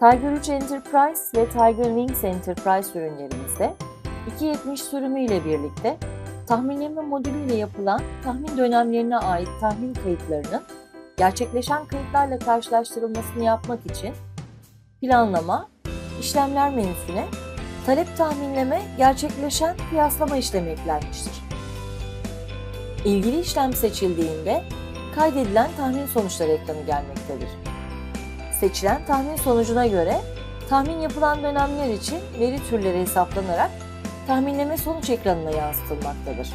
Tiger 3 Enterprise ve Tiger Wings Enterprise ürünlerimizde 270 sürümü ile birlikte tahminleme modülü ile yapılan tahmin dönemlerine ait tahmin kayıtlarının gerçekleşen kayıtlarla karşılaştırılmasını yapmak için planlama, işlemler menüsüne talep tahminleme, gerçekleşen kıyaslama işlemi eklenmiştir. İlgili işlem seçildiğinde kaydedilen tahmin sonuçları ekranı gelmektedir. Seçilen tahmin sonucuna göre tahmin yapılan dönemler için veri türleri hesaplanarak tahminleme sonuç ekranına yansıtılmaktadır.